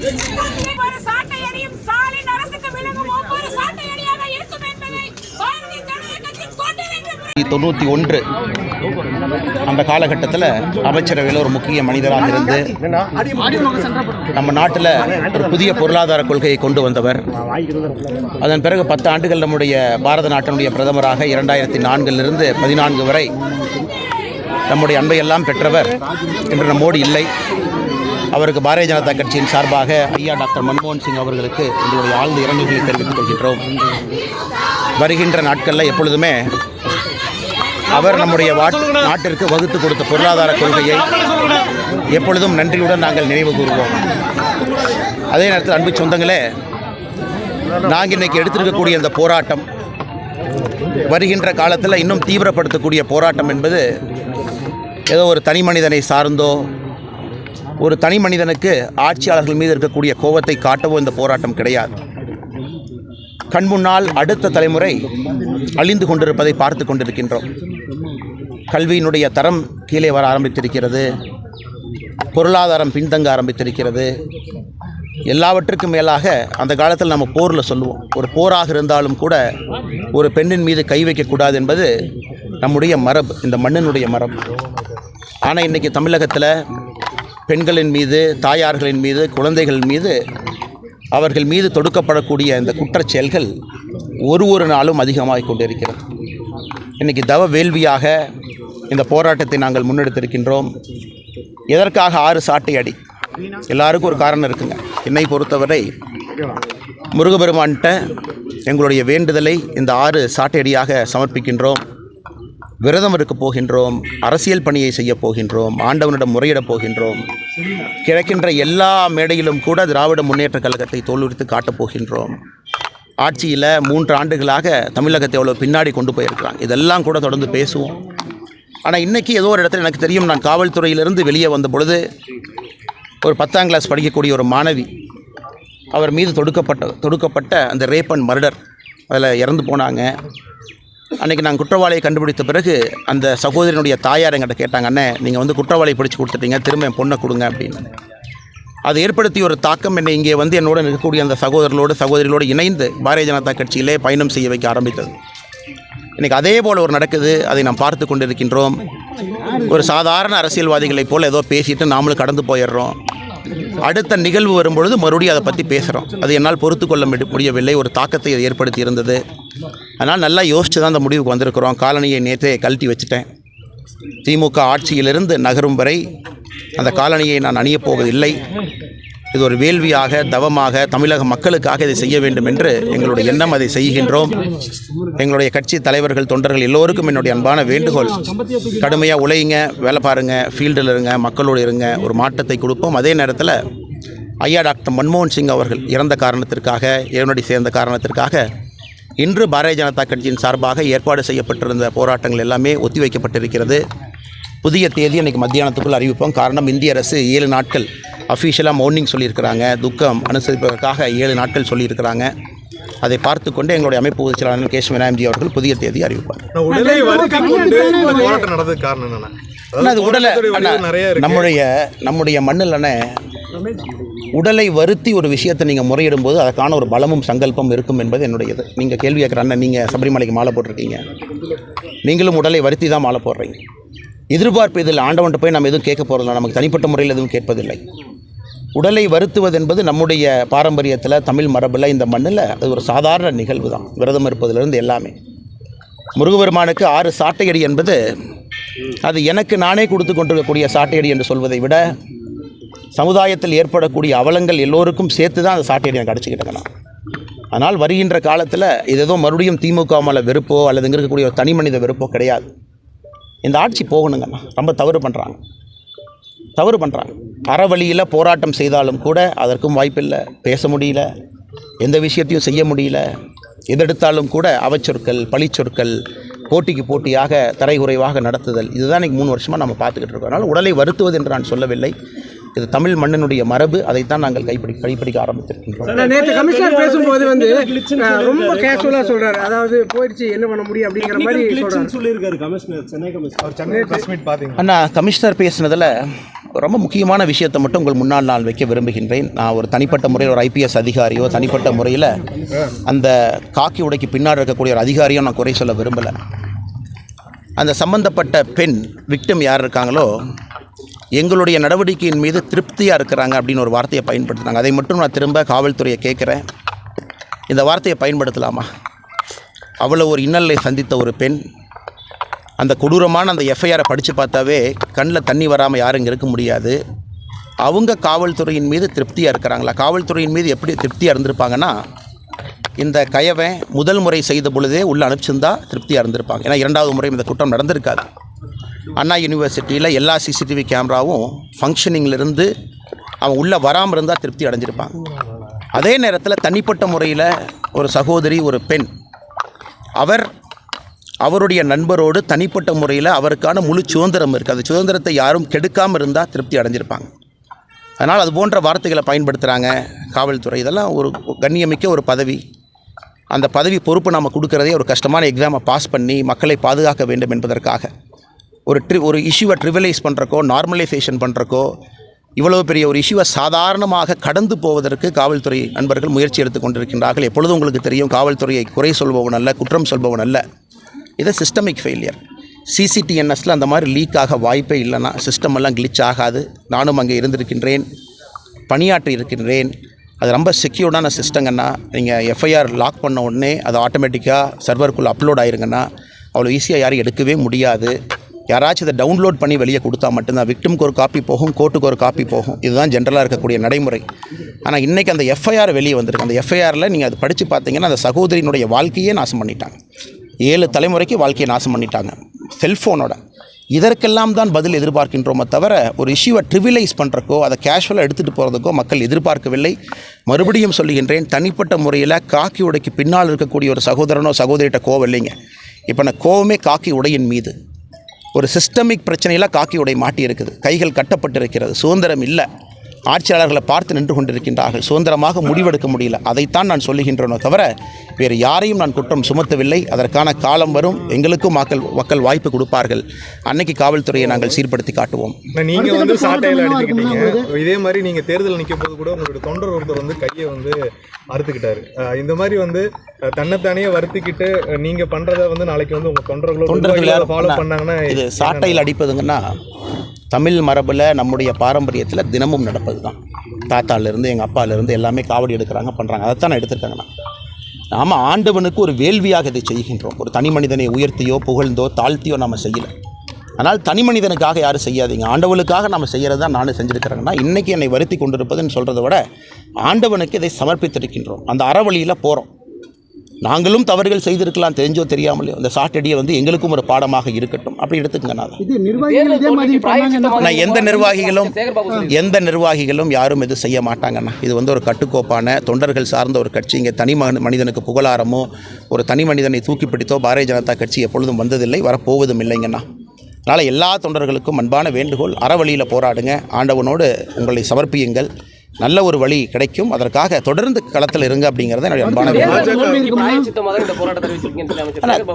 परेशान வெற்றிவேல் ஸ்டாலின் அரசுக்கு விளங்கும் ஒவ்வொரு சாட்டையடியாக இருக்கும் என்பதை பாரதிய ஜனதா கட்சி தொண்ணூற்றி ஒன்று அந்த காலகட்டத்தில் அமைச்சரவையில் ஒரு முக்கிய மனிதராக இருந்து நம்ம நாட்டில் ஒரு புதிய பொருளாதார கொள்கையை கொண்டு வந்தவர். அதன் பிறகு பத்து ஆண்டுகள் நம்முடைய பாரத நாட்டினுடைய பிரதமராக இரண்டாயிரத்தி நான்கிலிருந்து பதினான்கு வரை நம்முடைய அன்பையெல்லாம் பெற்றவர். என்று நம்மோடு இல்லை. அவருக்கு பாரதிய ஜனதா கட்சியின் சார்பாக ஐயா டாக்டர் மன்மோகன் சிங் அவர்களுக்கு எங்களுடைய ஆழ்ந்த இரங்கல்களை தெரிவித்துக் கொள்கின்றோம். வருகின்ற நாட்களில் எப்பொழுதுமே அவர் நம்முடைய வாட்- நாட்டிற்கு வகுத்து கொடுத்த பொருளாதார கொள்கையை எப்பொழுதும் நன்றியுடன் நாங்கள் நினைவு கூறுவோம். அதே நேரத்தில் அன்பு சொந்தங்களே நாங்கள் இன்னைக்கு எடுத்திருக்கக்கூடிய இந்த போராட்டம் வருகின்ற காலத்தில் இன்னும் தீவிரப்படுத்தக்கூடிய போராட்டம் என்பது ஏதோ ஒரு தனி மனிதனை சார்ந்தோ ஒரு தனி மனிதனுக்கு ஆட்சியாளர்கள் மீது இருக்கக்கூடிய கோபத்தை காட்டவோ இந்த போராட்டம் கிடையாது. கண் முன்னால் அடுத்த தலைமுறை அழிந்து கொண்டிருப்பதை பார்த்து கொண்டிருக்கின்றோம். கல்வியினுடைய தரம் கீழே வர ஆரம்பித்திருக்கிறது. பொருளாதாரம் பின்தங்க ஆரம்பித்திருக்கிறது. எல்லாவற்றுக்கும் மேலாக அந்த காலத்தில் நம்ம போரில் சொல்லுவோம். ஒரு போராக இருந்தாலும் கூட ஒரு பெண்ணின் மீது கை வைக்கக்கூடாது என்பது நம்முடைய மரபு இந்த மண்ணினுடைய மரபு. ஆனால் இன்றைக்கி தமிழகத்தில் பெண்களின் மீது தாயார்களின் மீது குழந்தைகள் மீது அவர்கள் மீது தொடுக்கப்படக்கூடிய இந்த குற்றச் செயல்கள் ஒரு ஒரு நாளும் அதிகமாகிக் கொண்டிருக்கிறது. இன்றைக்கி தவ வேள்வியாக இந்த போராட்டத்தை நாங்கள் முன்னெடுத்திருக்கின்றோம். எதற்காக ஆறு சாட்டை அடி? எல்லாருக்கும் ஒரு காரணம் இருக்குங்க. என்னை பொறுத்தவரை முருகபெருமான்கிட்ட எங்களுடைய வேண்டுதலை இந்த ஆறு சாட்டையடியாக சமர்ப்பிக்கின்றோம். விரதம் இருக்க போகின்றோம் அரசியல் பணியை செய்ய போகின்றோம் ஆண்டவனிடம் முறையிடப் போகின்றோம். கிடைக்கின்ற எல்லா மேடையிலும் கூட திராவிட முன்னேற்றக் கழகத்தை தோல்வித்து காட்டப் போகின்றோம். ஆட்சியில் மூன்று ஆண்டுகளாக தமிழகத்தை எவ்வளோ பின்னாடி கொண்டு போயிருக்கிறாங்க. இதெல்லாம் கூட தொடர்ந்து பேசுவோம். ஆனால் இன்றைக்கி ஏதோ ஒரு இடத்துல எனக்கு தெரியும் நான் காவல்துறையிலிருந்து வெளியே வந்த பொழுது ஒரு பத்தாம் கிளாஸ் படிக்கக்கூடிய ஒரு மாணவி அவர் மீது தொடுக்கப்பட்ட தொடுக்கப்பட்ட அந்த ரேப் அண்ட் மர்டர் அதில் இறந்து போனாங்க. அன்றைக்கி நாங்கள் குற்றவாளியை கண்டுபிடித்த பிறகு அந்த சகோதரனுடைய தாயார் எங்கிட்ட கேட்டாங்க அண்ணே நீங்கள் வந்து குற்றவாளியை பிடிச்சி கொடுத்துட்டீங்க திரும்ப என் பொண்ணை கொடுங்க அப்படின்னு. அது ஏற்படுத்திய ஒரு தாக்கம் என்னை இங்கே வந்து என்னோட இருக்கக்கூடிய அந்த சகோதரர்களோடு சகோதரிகளோடு இணைந்து பாரதிய ஜனதா கட்சியிலே பயணம் செய்ய வைக்க ஆரம்பித்தது. இன்றைக்கி அதே போல் ஒரு நடக்குது அதை நாம் பார்த்து கொண்டிருக்கின்றோம். ஒரு சாதாரண அரசியல்வாதிகளைப் போல் ஏதோ பேசிட்டு நாமளும் கடந்து போயிடுறோம். அடுத்த நிகழ்வு வரும்பொழுது மறுபடியும் அதை பற்றி பேசுகிறோம் அது என்னால் பொறுத்து கொள்ள முடியவில்லை. ஒரு தாக்கத்தை அது ஏற்படுத்தி இருந்தது. அதனால் நல்லா யோசித்து தான் அந்த முடிவுக்கு வந்திருக்கிறோம். காலனியை நேற்றே கழட்டி வச்சுட்டேன். திமுக ஆட்சியிலிருந்து நகரும் வரை அந்த காலனியை நான் அணியப் போவதில்லை. இது ஒரு வேள்வியாக தவமாக தமிழக மக்களுக்காக இதை செய்ய வேண்டும் என்று எங்களுடைய எண்ணம் அதை செய்கின்றோம். எங்களுடைய கட்சி தலைவர்கள் தொண்டர்கள் எல்லோருக்கும் என்னுடைய அன்பான வேண்டுகோள். கடுமையாக உழையுங்க வேலை பாருங்க ஃபீல்டில் இருங்க மக்களோடு இருங்க ஒரு மாற்றத்தை கொடுப்போம். அதே நேரத்தில் ஐயா டாக்டர் மன்மோகன் சிங் அவர்கள் இறந்த காரணத்திற்காக இறைவனடி சேர்ந்த காரணத்திற்காக இன்று பாரதிய ஜனதா கட்சியின் சார்பாக ஏற்பாடு செய்யப்பட்டிருந்த போராட்டங்கள் எல்லாமே ஒத்திவைக்கப்பட்டிருக்கிறது. புதிய தேதி அன்றைக்கி மத்தியானத்துக்குள் அறிவிப்போம். காரணம் இந்திய அரசு ஏழு நாட்கள் அஃபீஷியலாக மௌனிங் சொல்லியிருக்கிறாங்க. துக்கம் அனுசரிப்பதற்காக ஏழு நாட்கள் சொல்லியிருக்கிறாங்க. அதை பார்த்து கொண்டு எங்களுடைய அமைப்பு பொதுச் செயலாளர் கேஷ் வினாயம்ஜி அவர்கள் புதிய தேதி அறிவிப்பார். உடலை நம்முடைய நம்முடைய மண்ணில் உடலை வருத்தி ஒரு விஷயத்தை நீங்கள் முறையிடும் போது அதற்கான ஒரு பலமும் சங்கல்பம் இருக்கும் என்பது என்னுடைய இது நீங்கள் கேள்வி கேட்குற அண்ணன் நீங்கள் சபரிமலைக்கு மாலை போட்டிருக்கீங்க. நீங்களும் உடலை வருத்தி தான் மாலை போடுறீங்க. எதிர்பார்ப்பு இதில் ஆண்டவன்ட்டு போய் நம்ம எதுவும் கேட்க போகிறதில்ல நமக்கு தனிப்பட்ட முறையில் எதுவும் கேட்பதில்லை. உடலை வருத்துவது என்பது நம்முடைய பாரம்பரியத்தில் தமிழ் மரபில் இந்த மண்ணில் அது ஒரு சாதாரண நிகழ்வு தான். விரதம் இருப்பதிலிருந்து எல்லாமே. முருகபெருமானுக்கு ஆறு சாட்டையடி என்பது அது எனக்கு நானே கொடுத்து கொண்டிருக்கக்கூடிய சாட்டையடி என்று சொல்வதை விட சமுதாயத்தில் ஏற்படக்கூடிய அவலங்கள் எல்லோருக்கும் சேர்த்து தான் அந்த சாட்டையடி எனக்கு அடிச்சுக்கிட்டேங்க நான் ஆனால் வருகின்ற காலத்தில் இது ஏதோ மறுபடியும் திமுக மேலே வெறுப்போ அல்லது இங்கே இருக்கக்கூடிய ஒரு தனி மனித வெறுப்போ கிடையாது. இந்த ஆட்சி போகணுங்கண்ணா. ரொம்ப தவறு பண்ணுறாங்க தவறு பண்ணுறாங்க அற வழியில் போராட்டம் செய்தாலும் கூட அதற்கும் வாய்ப்பில்லை. பேச முடியல. எந்த விஷயத்தையும் செய்ய முடியல. எதெடுத்தாலும் கூட அவச்சொற்கள் பழிச்சொற்கள் போட்டிக்கு போட்டியாக தரைகுறைவாக நடத்துதல். இதுதான் இன்னைக்கு மூணு வருஷமாக நம்ம பார்த்துக்கிட்டு இருக்கோம். அதனால் உடலை வருத்துவது என்று நான் சொல்லவில்லை. இது தமிழ் மண்ணினுடைய மரபு. அதைத்தான் நாங்கள் கைப்பிடி கைப்பிடிக்க ஆரம்பித்திருக்கின்றோம். நான் நேற்று கமிஷனர் பேசும்போது வந்து ரொம்ப கேஷுவலா சொல்றாரு. அதாவது போயிடுச்சு என்ன பண்ண முடியும் அப்படிங்கிற மாதிரி சொல்றாரு. சொல்லியிருக்காரு கமிஷனர் சென்னை கமிஷனர். அவர் சென்னை பிரஸ் மீட் பார்த்தீங்க அண்ணா கமிஷனர் பேசுனதில் ரொம்ப முக்கியமான விஷயத்தை மட்டும் உங்கள் முன்னால் நான் வைக்க விரும்புகின்றேன். நான் ஒரு தனிப்பட்ட முறையில் ஒரு ஐபிஎஸ் அதிகாரியோ தனிப்பட்ட முறையில் அந்த காக்கி உடைக்கு பின்னாடி இருக்கக்கூடிய ஒரு அதிகாரியோ நான் குறை சொல்ல விரும்பலை. அந்த சம்பந்தப்பட்ட பெண் விக்டிம் யார் இருக்காங்களோ எங்களுடைய நடவடிக்கையின் மீது திருப்தியாக இருக்கிறாங்க அப்படின்னு ஒரு வார்த்தையை பயன்படுத்துனாங்க அதை மட்டும் நான் திரும்ப காவல்துறையை கேட்குறேன். இந்த வார்த்தையை பயன்படுத்தலாமா? அவ்வளோ ஒரு இன்னலை சந்தித்த ஒரு பெண் அந்த கொடூரமான அந்த எஃப்ஐஆரை படித்து பார்த்தாவே கண்ணில் தண்ணி வராமல் யாரும் இங்கே இருக்க முடியாது. அவங்க காவல்துறையின் மீது திருப்தியாக இருக்கிறாங்களா? காவல்துறையின் மீது எப்படி திருப்தியாக இருந்திருப்பாங்கன்னா இந்த கயவன் முதல் முறை செய்த பொழுதே உள்ளே அனுப்பிச்சிருந்தா திருப்தியாக இருந்திருப்பாங்க. ஏன்னா இரண்டாவது முறையும் இந்த குற்றம் நடந்திருக்காது. அண்ணா யூனிவர்சிட்டியில் எல்லா சிசிடிவி கேமராவும் ஃபங்க்ஷனிங்லேருந்து அவன் உள்ளே வராமல் இருந்தால் திருப்தி அடைஞ்சிருப்பாங்க அதே நேரத்தில் தனிப்பட்ட முறையில் ஒரு சகோதரி ஒரு பெண் அவர் அவருடைய நண்பரோடு தனிப்பட்ட முறையில் அவருக்கான முழு சுதந்திரம் இருக்குது அந்த சுதந்திரத்தை யாரும் கெடுக்காமல் இருந்தால் திருப்தி அடைஞ்சிருப்பாங்க. அதனால் அது போன்ற வார்த்தைகளை பயன்படுத்துகிறாங்க காவல்துறை. இதெல்லாம் ஒரு கண்ணியமிக்க ஒரு பதவி. அந்த பதவி பொறுப்பு நம்ம கொடுக்குறதே ஒரு கஷ்டமான எக்ஸாமை பாஸ் பண்ணி மக்களை பாதுகாக்க வேண்டும் என்பதற்காக. ஒரு ட்ரி ஒரு இஷ்யூவை ட்ரிவலைஸ் பண்ணுறக்கோ நார்மலைசேஷன் பண்ணுறக்கோ இவ்வளவு பெரிய ஒரு இஷ்யூவை சாதாரணமாக கடந்து போவதற்கு காவல்துறை நண்பர்கள் முயற்சி எடுத்து கொண்டிருக்கின்றார்கள். எப்பொழுதும் உங்களுக்கு தெரியும் காவல்துறையை குறை சொல்பவன் அல்ல குற்றம் சொல்பவன் அல்ல. இது சிஸ்டமிக் ஃபெயிலியர் சிசிடிஎன்எஸில் அந்த மாதிரி லீக் ஆக வாய்ப்பே இல்லைன்னா சிஸ்டம் எல்லாம் கிளிச் ஆகாது. நானும் அங்கே இருந்திருக்கின்றேன். பணியாற்றி இருக்கின்றேன். அது ரொம்ப செக்யூர்டான சிஸ்டங்கன்னா நீங்கள் எஃப்ஐஆர் லாக் பண்ண உடனே அது ஆட்டோமேட்டிக்காக சர்வருக்குள்ளே அப்லோட் ஆயிருங்கன்னா அவ்வளோ ஈஸியாக யாரும் எடுக்கவே முடியாது. யாராச்சும் இதை டவுன்லோட் பண்ணி வெளியே கொடுத்தா மட்டும்தான். விக்டிம்க்கு ஒரு காப்பி போகும் கோர்ட்டுக்கு ஒரு காப்பி போகும். இதுதான் ஜென்ரலாக இருக்கக்கூடிய நடைமுறை. ஆனால் இன்றைக்கி அந்த எஃப்ஐஆர் வெளியே வந்திருக்கு. அந்த எஃப்ஐஆரில் நீங்கள் அதை படித்து பார்த்தீங்கன்னா அந்த சகோதரியினுடைய வாழ்க்கையே நாசம் பண்ணிட்டாங்க. ஏழு தலைமுறைக்கு வாழ்க்கையை நாசம் பண்ணிட்டாங்க. செல்ஃபோனோட இதற்கெல்லாம் தான் பதில் எதிர்பார்க்கின்றோமே தவிர ஒரு இஷ்யூவை ட்ரிவிலைஸ் பண்ணுறக்கோ அதை கேஷுவலாக எடுத்துகிட்டு போகிறதுக்கோ மக்கள் எதிர்பார்க்கவில்லை. மறுபடியும் சொல்லுகின்றேன் தனிப்பட்ட முறையில் காக்கி உடைக்கு பின்னால் இருக்கக்கூடிய ஒரு சகோதரனோ சகோதரிகிட்ட கோவம் இல்லைங்க. இப்போ நான் கோவமே காக்கி உடையின் மீது. ஒரு சிஸ்டமிக் பிரச்சனையில் காக்கி உடை மாட்டி இருக்குது கைகள் கட்டப்பட்டிருக்கிறது. சுதந்திரம் இல்லை. ஆட்சியாளர்களை பார்த்து நின்று கொண்டிருக்கின்றார்கள். சுதந்திரமாக முடிவெடுக்க முடியல. அதைத்தான் நான் சொல்லுகின்றனோ தவிர வேறு யாரையும் நான் குற்றம் சுமத்தவில்லை. அதற்கான காலம் வரும். எங்களுக்கும் மக்கள் மக்கள் வாய்ப்பு கொடுப்பார்கள். அன்னைக்கு காவல்துறையை நாங்கள் சீர்படுத்தி காட்டுவோம். நீங்க வந்து சாட்டையில அடிச்சுக்கிட்டீங்க. இதே மாதிரி நீங்க தேர்தல் நிற்கும் போது கூட உங்களுடைய தொண்டர் ஒருத்தர் வந்து கையை வந்து அறுத்துக்கிட்டாரு. இந்த மாதிரி வந்து தன்னைத்தானே வருத்திக்கிட்டு நீங்க பண்றத வந்து நாளைக்கு வந்து உங்க தொண்டர்களோ தொண்டர்கள் யாரும் ஃபாலோ பண்ணா- பண்ணாங்கன்னா இது சாட்டையில் அடிப்பதுங்கன்னா தமிழ் மரபில் நம்முடைய பாரம்பரியத்தில் தினமும் நடப்பது தான் தாத்தாலேருந்து எங்கள் அப்பாலேருந்து எல்லாமே காவடி எடுக்கிறாங்க பண்ணுறாங்க அதைத்தான் நான் எடுத்திருக்காங்கண்ணா. நாம் ஆண்டவனுக்கு ஒரு வேள்வியாக இதை செய்கின்றோம். ஒரு தனி மனிதனை உயர்த்தியோ புகழ்ந்தோ தாழ்த்தியோ நம்ம செய்யலை. ஆனால் தனி மனிதனுக்காக யாரும் செய்யாதீங்க. ஆண்டவனுக்காக நம்ம செய்கிறது தான் நானும் செஞ்சுருக்கிறேங்கன்னா இன்றைக்கி என்னை வருத்தி கொண்டிருப்பதுன்னு சொல்கிறத விட ஆண்டவனுக்கு இதை சமர்ப்பித்திருக்கின்றோம். அந்த அறவழியில் போகிறோம் நாங்களும் தவறுகள் செய்திருக்கலாம் தெரிஞ்சோ தெரியாமலையோ. இந்த சாட்டடியை வந்து எங்களுக்கும் ஒரு பாடமாக இருக்கட்டும். அப்படி எடுத்துக்கங்க நான் அதை. இது நிர்வாகிகள் இதே மாதிரி பண்ணாங்கன்னா நான் எந்த நிர்வாகிகளும் எந்த நிர்வாகிகளும் யாரும் இது செய்ய மாட்டாங்கண்ணா. இது வந்து ஒரு கட்டுக்கோப்பான தொண்டர்கள் சார்ந்த ஒரு கட்சி. இங்கே தனி மனி- மனிதனுக்கு புகழாரமோ ஒரு தனி மனிதனை தூக்கி பிடித்தோ பாரதிய ஜனதா கட்சி எப்பொழுதும் வந்ததில்லை வரப்போவதும் இல்லைங்கண்ணா. அதனால் எல்லா தொண்டர்களுக்கும் அன்பான வேண்டுகோள் அறவழியில் போராடுங்க. ஆண்டவனோடு உங்களை சமர்ப்பியுங்கள். நல்ல ஒரு வழி கிடைக்கும். அதற்காக தொடர்ந்து களத்தில் இருங்க அப்படிங்கிறத என்னுடைய அன்பான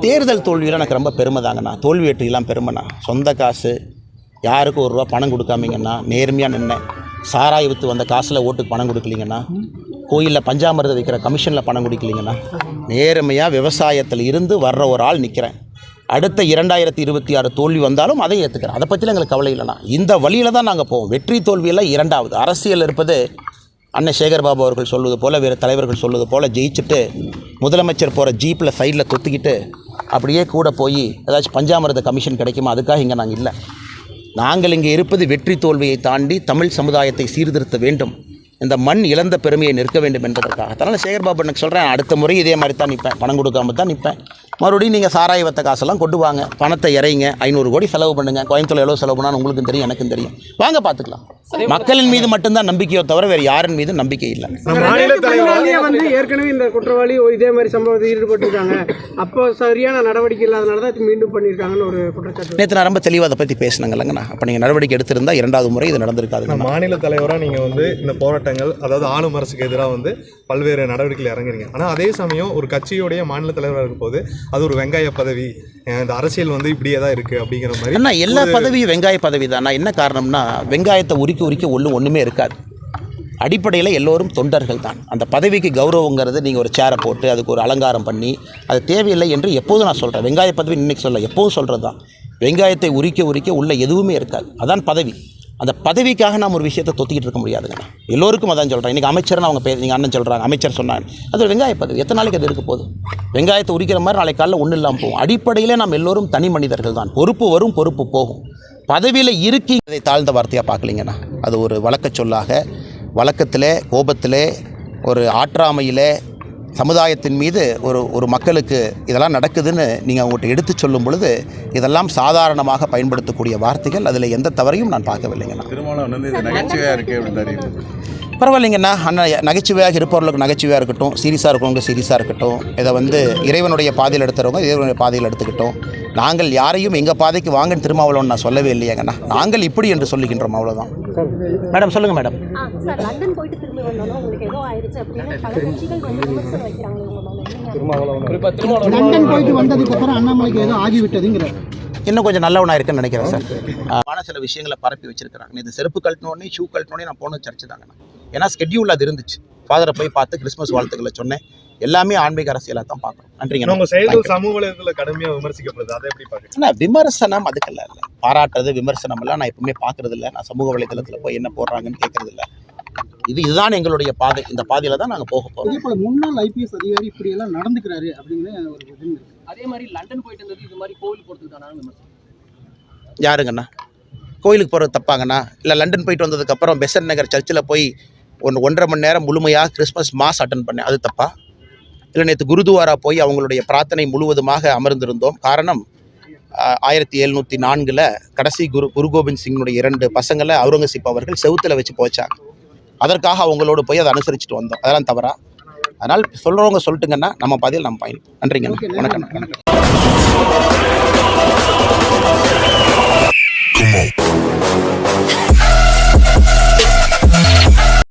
தேர்தல் தோல்வியில் எனக்கு ரொம்ப பெருமை தாங்கண்ணா. தோல்வி வெற்றிலாம் பெருமைண்ணா சொந்த காசு யாருக்கும் ஒரு ரூபா பணம் கொடுக்காமீங்கண்ணா. நேர்மையாக நின்னேன். சாராய் விற்று வந்த காசில் ஓட்டுக்கு பணம் கொடுக்கலீங்கண்ணா. கோயிலில் பஞ்சாமிரதம் வைக்கிற கமிஷனில் பணம் கொடுக்கலீங்கண்ணா. நேர்மையாக விவசாயத்தில் இருந்து வர்ற ஒரு ஆள் நிற்கிறேன் அடுத்த இரண்டாயிரத்தி இருபத்தி ஆறு தோல்வி வந்தாலும் அதை ஏற்றுக்கிறேன் அதை பற்றிலாம் எங்களுக்கு கவலை இல்லைண்ணா. இந்த வழியில் தான் நாங்கள் போவோம். வெற்றி தோல்வியெல்லாம் இரண்டாவது. அரசியல் இருப்பது அண்ணன் சேகர்பாபு அவர்கள் சொல்வது போல் வேறு தலைவர்கள் சொல்வது போல் ஜெயிச்சுட்டு முதலமைச்சர் போகிற ஜீப்பில் சைடில் கொத்திக்கிட்டு அப்படியே கூட போய் ஏதாச்சும் பஞ்சாமிரத கமிஷன் கிடைக்குமா? அதுக்காக இங்கே நாங்கள் இல்லை. நாங்கள் இங்கே இருப்பது வெற்றி தோல்வியை தாண்டி தமிழ் சமுதாயத்தை சீர்திருத்த வேண்டும். இந்த மண் இழந்த பெருமையை நிற்க வேண்டும் என்பதற்காக அதனால் சேகர்பாபு எனக்கு சொல்கிறேன் அடுத்த முறை இதே மாதிரி தான் நிற்பேன். பணம் கொடுக்காம தான் நிற்பேன். மறுபடியும் நீங்கள் சாராய வத்த காசெல்லாம் கொண்டு வாங்க. பணத்தை இறைங்க. ஐநூறு கோடி செலவு பண்ணுங்கள் கோயம்புத்தூர் எவ்வளோ செலவு பண்ணால் உங்களுக்கும் தெரியும் எனக்கும் தெரியும். வாங்க பார்த்துக்கலாம் மக்களின் மீது மட்டும்தான் நம்பிக்கையோ தவிர வேறு யாரின் மீது நம்பிக்கை இல்லை. மாநில தலைவரா பதினாலே வந்து ஏற்கனவே இந்த குற்றவாளி இதே மாதிரி சம்பவத்தில் ஈடுபட்டிருக்காங்க. அப்போ சரியான நடவடிக்கை இல்லாதனால தான் இது மீண்டும் பண்ணியிருக்காங்கன்னு ஒரு குற்றச்சாட்டு. நேற்று நான் ரொம்ப தெளிவாக அதை பற்றி பேசினாங்கல்லங்கண்ணா அப்போ நீங்கள் நடவடிக்கை எடுத்திருந்தா இரண்டாவது முறை இது நடந்திருக்காதுங்க மாநில தலைவரா நீங்க வந்து இந்த போராட்டங்கள் அதாவது ஆளும் அரசுக்கு எதிராக வந்து பல்வேறு நடவடிக்கைகள் இறங்குறீங்க. ஆனா அதே சமயம் ஒரு கட்சியுடைய மாநில தலைவராக இருக்கும் போது அது ஒரு வெங்காய பதவி. இந்த அரசியல் வந்து இப்படியே தான் இருக்கு அப்படிங்கிற மாதிரி அண்ணா எல்லா பதவியும் வெங்காய பதவி தான் என்ன காரணம்னா வெங்காயத்தை உருக்கி உரிக்க ஒன்றும் ஒன்றுமே இருக்காது. அடிப்படையில் எல்லோரும் தொண்டர்கள் தான். அந்த பதவிக்கு கௌரவங்கிறது நீங்கள் ஒரு சேரை போட்டு அதுக்கு ஒரு அலங்காரம் பண்ணி அது தேவையில்லை என்று எப்போதும் நான் சொல்கிறேன் வெங்காய பதவி இன்னைக்கு சொல்ல எப்போதும் சொல்கிறது தான். வெங்காயத்தை உரிக்க உரிக்க உள்ள எதுவுமே இருக்காது. அதான் பதவி. அந்த பதவிக்காக நாம் ஒரு விஷயத்தை தொத்திக்கிட்டு இருக்க முடியாதுங்கண்ணா எல்லோருக்கும் அதான் சொல்கிறேன் இன்றைக்கி அமைச்சர்னு அவங்க பேர் நீங்கள் அண்ணன் சொல்கிறாங்க அமைச்சர் சொன்னாங்க. அது வெங்காய பதவி. எத்தனை நாளைக்கு அது இருக்க போகுது? வெங்காயத்தை உரிக்கிற மாதிரி நாளைக்கு காலைல ஒன்றும் இல்லாமல் போகும். அடிப்படையில் நாம் எல்லோரும் தனி மனிதர்கள் தான். பொறுப்பு வரும் பொறுப்பு போகும். பதவியில் இருக்கி இதை தாழ்ந்த வார்த்தையாக பார்க்கலீங்கண்ணா. அது ஒரு வழக்கச் சொல்லாக வழக்கத்திலே கோபத்திலே ஒரு ஆற்றாமையிலே சமுதாயத்தின் மீது ஒரு ஒரு மக்களுக்கு இதெல்லாம் நடக்குதுன்னு நீங்கள் அவங்ககிட்ட எடுத்து சொல்லும் பொழுது இதெல்லாம் சாதாரணமாக பயன்படுத்தக்கூடிய வார்த்தைகள் அதில் எந்த தவறையும் நான் பார்க்கவில்லைங்கண்ணா. பரவாயில்லைங்கண்ணா. அண்ணன் நகைச்சுவையாக இருப்பவர்களுக்கு நகைச்சுவையாக இருக்கட்டும் சீரியஸாக இருக்கிறவங்க சீரியஸாக இருக்கட்டும் இதை வந்து இறைவனுடைய பாதையில் எடுத்துறவங்க இறைவனுடைய பாதையில் எடுத்துக்கிட்டோம். நாங்கள் யாரையும் எங்கள் பாதைக்கு வாங்கன்னு திருமாவளவன் நான் சொல்லவே இல்லையாங்கண்ணா. நாங்கள் இப்படி என்று சொல்லுகின்றோம் அவ்வளோதான் மேடம் சொல்லுங்கள் மேடம். ஆ சார் லண்டன் போயிட்டு வந்ததுக்கு அப்புறம் அண்ணாமலைக்கு ஏதோ ஆகிவிட்டதுங்கிறார். இன்னும் கொஞ்சம் நல்லவனா இருக்குன்னு நினைக்கிறேன் சார். ஆன சில விஷயங்களை பரப்பி வச்சிருக்கிறாங்க. இது செருப்பு கழட்டினோடனே ஷூ கழட்டினோடனே நான் போன சர்ச்சு தாங்கண்ணா. ஏன்னா ஸ்கெட்யூல் அது இருந்துச்சு. ஃபாதரை போய் பார்த்து கிறிஸ்மஸ் வாழ்த்துக்களை சொன்னேன். எல்லாமே ஆன்மீக அரசியலாக தான் பார்க்குறோம். நன்றிங்க. உங்க செயல்கள் சமூக வலைதளத்துல கடுமையா விமர்சிக்கப்படுது. அதை எப்படி பாக்குறீங்க ஆனால் விமர்சனம் அதுக்கெல்லாம் இல்லை பாராட்டுறது விமர்சனம் எல்லாம் நான் எப்பவுமே பார்க்கறது இல்லை நான் சமூக வலைதளத்தில் போய் என்ன போடுறாங்கன்னு கேட்கறது இல்லை இது இதுதான் எங்களுடைய பாதை. இந்த பாதையில் தான் நாங்கள் போக போகிறோம் இதே போல முன்னாள் ஐபிஎஸ் அதிகாரி இப்படி எல்லாம் நடந்துக்கிறாரு அப்படின்னு ஒரு. அதே மாதிரி லண்டன் போயிட்டு இருந்தது இது மாதிரி கோவில் விமர்சனம் யாருங்கண்ணா? கோயிலுக்கு போகிறது தப்பாங்கண்ணா? இல்லை லண்டன் போயிட்டு வந்ததுக்கப்புறம் பெசன் நகர் சர்ச்சில் போய் ஒன்று ஒன்றரை மணி நேரம் முழுமையாக கிறிஸ்மஸ் மாஸ் அட்டன் பண்ணேன். அது தப்பா? இல்லை நேற்று குருதுவாரா போய் அவங்களுடைய பிரார்த்தனை முழுவதுமாக அமர்ந்திருந்தோம். காரணம் ஆயிரத்தி எழுநூற்றி நான்கில் கடைசி குரு குரு கோவிந்த் சிங்கினுடைய இரண்டு பசங்களை அவுரங்கசீப் அவர்கள் செவுத்தில் வச்சு போச்சாங்க அதற்காக அவங்களோடு போய் அதை அனுசரிச்சுட்டு வந்தோம். அதெல்லாம் தவறா. அதனால் சொல்கிறவங்க சொல்லிட்டுங்கன்னா நம்ம பதில் நம்ம பயன். நன்றிங்க வணக்கம். வணக்கம்.